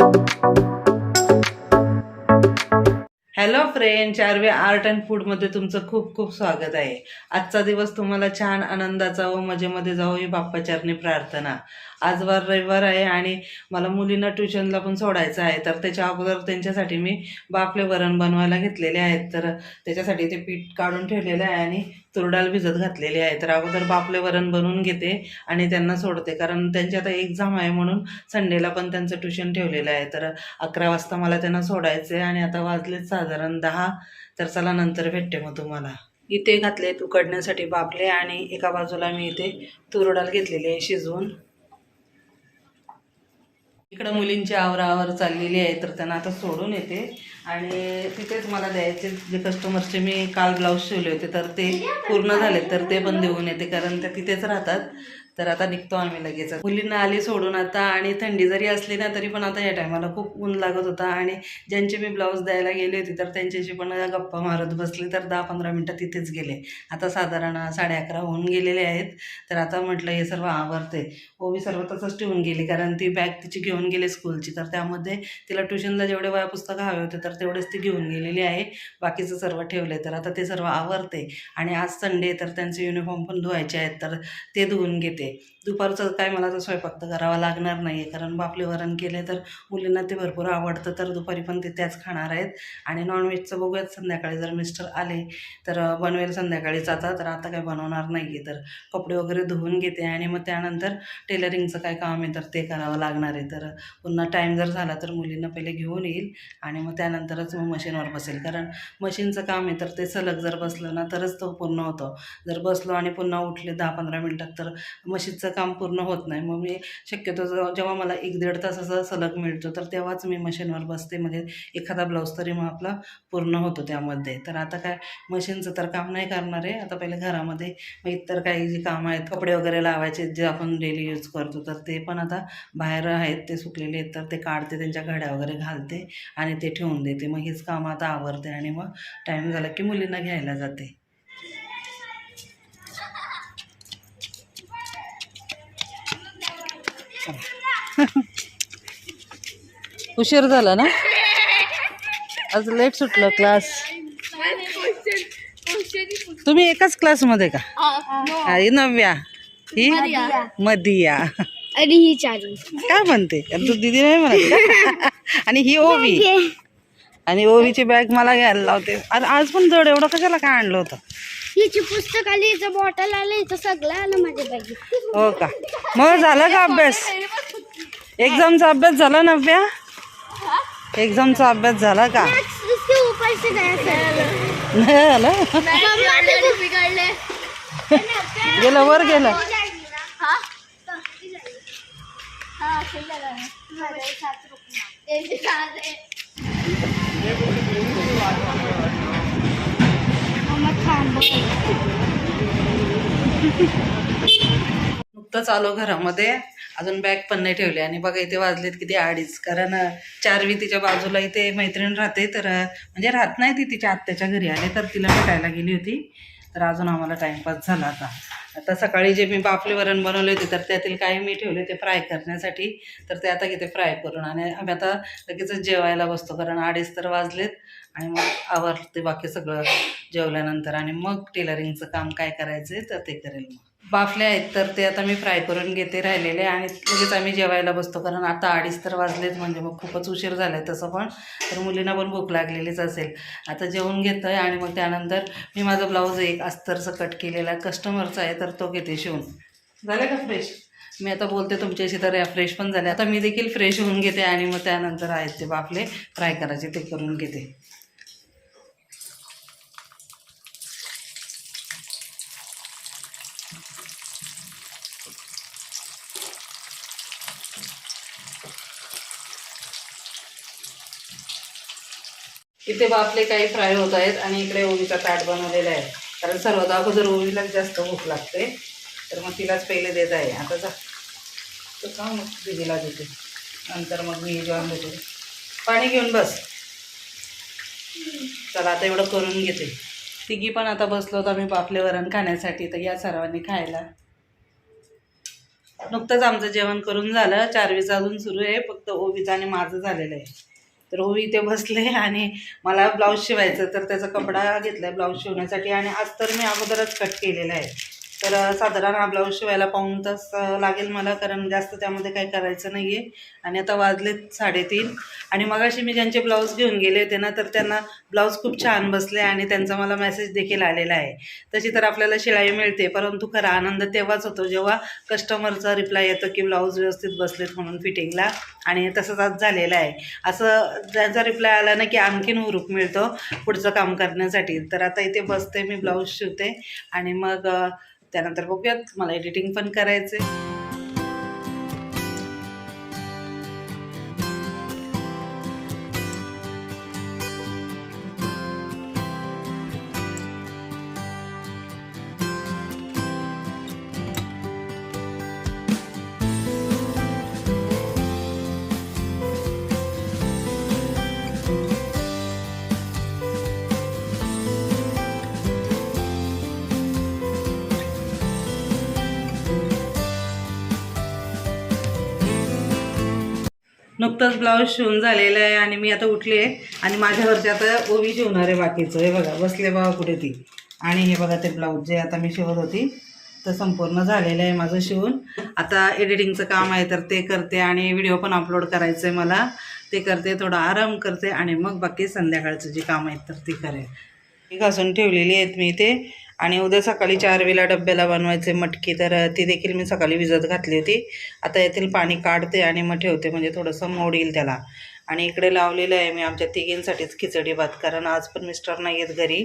Hello friend Charve art and फूडमध्ये तुमचं खूप खूप स्वागत आहे. आजचा दिवस तुम्हाला छान आनंदाचा व मजेमध्ये जावं ही बाप्पाचरणी प्रार्थना. आज वार रविवार आहे आणि मला मुलींना ट्युशनला पण सोडायचं आहे. तर त्याच्या अगोदर त्यांच्यासाठी मी बाफले वरण बनवायला घेतलेले आहेत. तर त्याच्यासाठी ते पीठ काढून ठेवलेलं आहे आणि तुरडाल भिजत घातलेली आहे. तर अगोदर बाफले वरण बनवून घेते आणि त्यांना सोडते. कारण त्यांची आता एक्झाम आहे म्हणून संडेला पण त्यांचं ट्युशन ठेवलेलं आहे. तर अकरा वाजता मला त्यांना सोडायचं आहे आणि आता वाजलेत साधारण दहा. तर चला नंतर भेटते मग तुम्हाला. इथे घातले उकडण्यासाठी बापले आणि एका बाजूला मी इथे तुरडाल घेतलेली आहे शिजवून. इकडं मुलींची आवरावर चाललेली आहे तर त्यांना आता सोडून येते. आणि तिथेच मला द्यायचे जे कस्टमरचे मी काल ब्लाऊज शिवले होते तर ते पूर्ण झाले तर ते पण देऊन येते कारण त्या तिथेच राहतात. तर आता निघतो आम्ही लगेच मुलींना आली सोडून आता आणि थंडी जरी असली ना तरी पण आता या टायमाला खूप ऊन लागत होता आणि ज्यांचे मी ब्लाऊज द्यायला गेले होते तर त्यांच्याशी पण गप्पा मारत बसले तर दहा पंधरा मिनटं तिथेच गेले. आता साधारण साडे अकरा होऊन गेलेले आहेत. तर आता म्हटलं हे सर्व आवरते ओवी हो, सर्व तसंच ठेवून गेली कारण ती बॅग तिची घेऊन गेली स्कूलची. तर त्यामध्ये तिला ट्युशनला जेवढे वया पुस्तकं हवे होते तर तेवढेच ती घेऊन गेलेली आहे. बाकीचं सर्व ठेवलं आहे तर आता ते सर्व आवरते आणि आज संडे तर त्यांचे युनिफॉर्म पण धुवायचे आहेत तर ते धुवून घेते. day दुपारचं काय मला तर स्वयंपाक तर करावा लागणार नाही आहे कारण बापले वरण केले तर मुलींना ते भरपूर आवडतं तर दुपारी पण ते त्याच खाणार आहेत. आणि नॉनव्हेजचं बघूयात संध्याकाळी जर मिस्टर आले तर बनवेल संध्याकाळीच आता तर आता काय बनवणार नाही आहे तर कपडे वगैरे धुवून घेते आणि मग त्यानंतर टेलरिंगचं काय काम आहे तर ते करावं लागणार आहे. तर पुन्हा टाईम जर झाला तर मुलींना पहिले घेऊन येईल आणि मग त्यानंतरच मग मशीनवर बसेल. कारण मशीनचं काम आहे तर ते सलग जर बसलं ना तरच तो पूर्ण होतो. जर बसलो आणि पुन्हा उठले दहा पंधरा मिनटात तर मशीनचं काम पूर्ण होत नाही. मग मी शक्यतो जेव्हा मला एक दीड तास असं सलग मिळतो तर तेव्हाच मी मशीनवर बसते. म्हणजे एखादा ब्लाऊज तरी मग आपला पूर्ण होतो त्यामध्ये. तर आता काय मशीनचं तर काम नाही करणार आहे. आता पहिले घरामध्ये मग इतर काही जी कामं आहेत कपडे वगैरे लावायचे जे आपण डेली यूज करतो तर ते पण आता बाहेर आहेत ते सुकलेले आहेत तर ते काढते त्यांच्या घड्या वगैरे घालते आणि ते ठेवून देते. मग हेच काम आता आवरते आणि मग टाईम झाला की मुलींना घ्यायला जाते. उशीर झाला ना? आज लेट सुटलं क्लास तुम्ही एकाच क्लासमध्ये का? ही नव्या. ही मदिया. आणि ही चारी. काय म्हणते? तू दिदी नाही म्हणत? आणि ही ओवी. आणि ओवीची बॅग मला घ्यायला लावते. अरे आज पण जड एवढं कशाला काय आणलं होतं? हिची पुस्तक आली हिचं बॉटल आलं हिचं सगळं आलं माझ्या बॅगेत हो का? मग झाला का अभ्यास? एक्झामचा अभ्यास झाला नव्या एक्झामचा अभ्यास झाला का? नाही बिघडले. गेलं वर गेलं. नुकतंच आलो घरामध्ये. अजून बॅग पण नाही ठेवली. आणि बघा इथे वाजलेत किती अडीच. कारण चारवी तिच्या बाजूला इथे मैत्रीण राहते. तर म्हणजे राहत नाही ती तिच्या आत्याच्या घरी आले तर तिला भेटायला गेली होती. तर अजून आम्हाला टाईमपास झाला आता. आता सकाळी जे मी बापले वरण बनवले होते तर त्यातील काही मी ठेवले ते फ्राय करण्यासाठी. तर ते आता घेते फ्राय करून. आणि आम्ही आता लगेचच जेवायला बसतो कारण अडीच तर वाजलेत आणि मग आवरते बाकी सगळं जेवल्यानंतर. आणि मग टेलरिंगचं काम काय करायचं आहे तर ते करेल मग. बाफले आहेत तर ते आता मी फ्राय करून घेते राहिलेले आणि लगेच आम्ही जेवायला बसतो कारण आता अडीच तर वाजलेत म्हणजे मग खूपच उशीर झाला आहे तसं पण. तर मुलींना पण भूक लागलेलीच असेल. आता जेवून घेतं आहे आणि मग त्यानंतर मी माझा ब्लाऊज एक अस्तरचं कट केलेला कस्टमरचा आहे तर तो घेते शिवून. झालं का फ्रेश मी आता बोलते तुमच्याशी तर या फ्रेश पण झाले आता मी देखील फ्रेश होऊन घेते आणि मग त्यानंतर आहेत ते बाफले. फ्राय करायचे ते करून घेते. इथे बापले काही फ्राय होत आहेत आणि इकडे ओवीचा ताट बनवलेला आहे. कारण सर्वात अगोदर ओवीलाच जास्त भूक लागते. तर मग तिलाच पहिले देत आहे. आता जा. तो का मग दिदीला देते. नंतर मग मी जेवण देते. पाणी घेऊन बस. चला आता एवढं करून घेते. तिघी पण आता बसलो होतो आम्ही बापले वरण खाण्यासाठी तर या सर्वांनी खायला. नुकतंच आमचं जेवण करून झालं. चारवीचं अजून सुरू आहे. फक्त ओवीचं आणि माझं झालेलं आहे. तर हो इथे बसले आणि मला ब्लाऊज शिवायचं तर त्याचा कपडा घेतला आहे ब्लाऊज शिवण्यासाठी आणि आज तर मी अगोदरच कट केलेला आहे. तर साधारण हा ब्लाऊज शिवायला पाऊण तास लागेल मला कारण जास्त त्यामध्ये काही करायचं नाही आहे आणि आता वाजलेत साडेतीन. आणि मगाशी मी ज्यांचे ब्लाऊज घेऊन गेले होते ना तर त्यांना ब्लाऊज खूप छान बसले आणि त्यांचा मला मेसेज देखील आलेला आहे. तशी तर आपल्याला शिलाई मिळते परंतु खरा आनंद तेव्हाच होतो जेव्हा कस्टमरचा रिप्लाय येतो की ब्लाऊज व्यवस्थित बसलेत म्हणून फिटिंगला. आणि तसंच आज झालेलं आहे. असं ज्यांचा रिप्लाय आला ना की आणखीन हुरूप मिळतो पुढचं काम करण्यासाठी. तर आता इथे बसते मी ब्लाऊज शिवते. आणि मग त्यानंतर बघूयात मला एडिटिंग पण करायचं आहे नुकतंच ब्लाऊज शिवून झालेलं आहे आणि मी आता उठले आणि माझ्यावरती आता ओवी शिवणार आहे बाकीचं. हे बघा बसले बाबा कुठे ती. आणि हे बघा ते ब्लाऊज जे आता मी शिवत होती तर संपूर्ण झालेलं आहे माझं शिवून. आता एडिटिंगचं काम आहे तर ते करते आणि व्हिडिओ पण अपलोड करायचं आहे मला. ते करते थोडा आराम करते आणि मग बाकी संध्याकाळचं जे काम आहेत तर ती करेल. घासून ठेवलेली आहेत मी ते आणि उद्या सकाळी चार वेळेला डब्याला बनवायचे मटकी तर ती देखील मी सकाळी विजत घातली होती. आता येथील पाणी काढते आणि मग ठेवते म्हणजे थोडंसं मोड येईल त्याला. आणि इकडे लावलेलं आहे मी आमच्या तिघींसाठीच खिचडी भात कारण आज पण मिस्टर नाही आहेत घरी.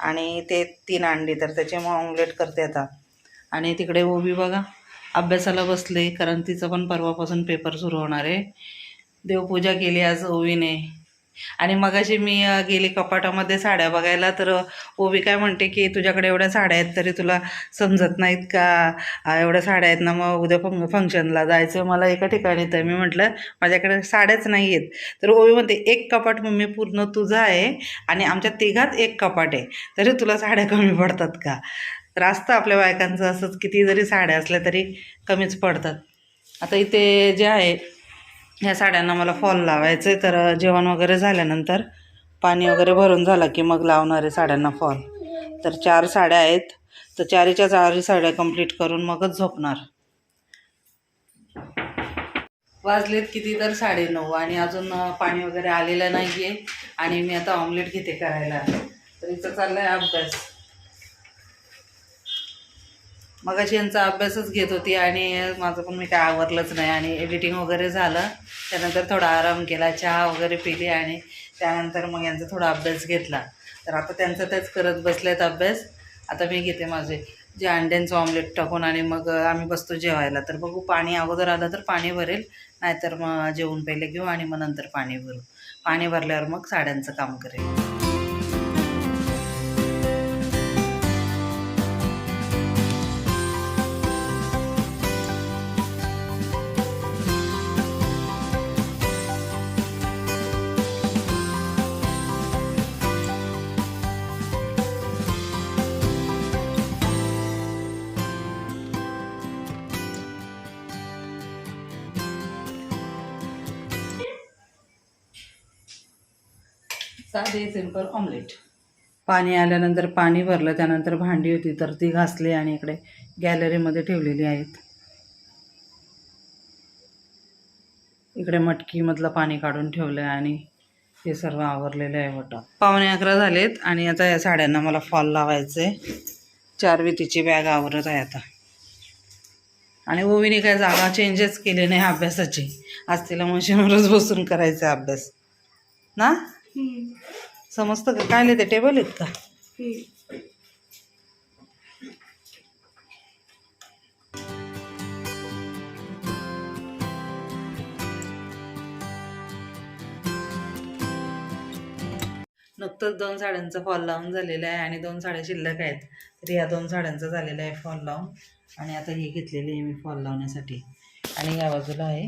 आणि ते तीन अंडी तर त्याच्यामुळे ऑमलेट करते आता. आणि तिकडे ओबी बघा अभ्यासाला बसले कारण तिचं पण परवापासून पेपर सुरू होणार आहे. देवपूजा केली आज ओवीने आणि मगाशी मी गेली कपाटामध्ये साड्या बघायला तर ओबी ओवी काय म्हणते की तुझ्याकडे एवढ्या साड्या आहेत तरी तुला समजत नाहीत का? एवढ्या साड्या आहेत ना मग उद्या फंग फंक्शनला जायचं मला एका ठिकाणी तर. मी म्हटलं माझ्याकडे साड्याच नाही आहेत. तर ओवी म्हणते एक कपाट मम्मी पूर्ण तुझं आहे आणि आमच्या तिघात एक कपाट आहे. तरी तुला साड्या कमी पडतात का? तर असतं आपल्या बायकांचं असंच किती जरी साड्या असल्या तरी कमीच पडतात. आता इथे जे आहे ह्या साड्यांना मला फॉल लावायचं आहे तर जेवण वगैरे झाल्यानंतर पाणी वगैरे भरून झालं की मग लावणार आहे साड्यांना फॉल तर चार साड्या आहेत. तर चारीच्या चारी साड्या कंप्लीट करून मगच झोपणार. वाजलेत किती तर? साडे नऊ आणि अजून पाणी वगैरे आलेलं नाही आहे आणि मी आता ऑमलेट घेते करायला. तर इथं चाललं आहे अभ्यास. मगाशी यांचा अभ्यासच घेत होती आणि माझं पण मी काय आवरलंच नाही आणि एडिटिंग वगैरे झालं. त्यानंतर थोडा आराम केला चहा वगैरे पिली आणि त्यानंतर मग यांचा थोडा अभ्यास घेतला. तर आता त्यांचं तेच करत बसलेत अभ्यास. आता मी घेते माझे जे अंड्यांचं ऑमलेट टाकून आणि मग आम्ही बसतो जेवायला. तर बघू पाणी अगोदर आलं तर पाणी भरेल नाहीतर मग जेवून पहिले घेऊ आणि मग नंतर पाणी भरू. पाणी भरल्यावर मग साड्यांचं काम करेल. साधे सिंपल ऑमलेट. पाणी आल्यानंतर पाणी भरलं त्यानंतर भांडी होती तर ती घासली आणि इकडे गॅलरीमध्ये ठेवलेली आहेत. इकडे मटकीमधलं पाणी काढून ठेवलं आहे आणि हे सर्व आवरलेलं आहे वटा पावणे अकरा झालेत आणि आता या साड्यांना मला फॉल लावायचं आहे चार वितीची बॅग आवरत आहे आता. आणि ओवीने काय जागा चेंजच केली नाही अभ्यासाची. आज तिला मशीनवरच बसून करायचा अभ्यास. ना? समजतं का? काय लिहिते टेबल आहेत का? नुकतंच दोन साड्यांचा फॉल लावून झालेला आहे आणि दोन साड्या शिल्लक आहेत. तर ह्या दोन साड्यांचा झालेला आहे फॉल लावून आणि आता ही घेतलेली आहे मी फॉल लावण्यासाठी आणि या बाजूला आहे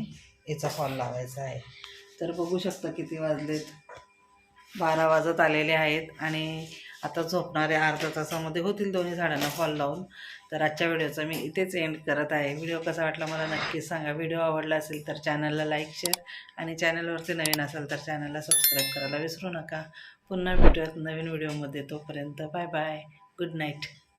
याचा फॉल लावायचा आहे. तर बघू शकता किती वाजलेत. बारा वाजत आलेले आहेत आणि आता झोपणारे अर्ध्या तासामध्ये होतील दोन्ही झाडांना फॉल लावून. तर आजच्या व्हिडिओचा मी इथेच एंड करत आहे. व्हिडिओ कसा वाटला मला नक्की सांगा. व्हिडिओ आवडला असेल तर चॅनलला लाईक शेअर आणि चॅनलवरती नवीन असेल तर चॅनलला सबस्क्राईब करायला विसरू नका. पुन्हा भेटूयात नवीन व्हिडिओमध्ये. तोपर्यंत बाय बाय गुड नाईट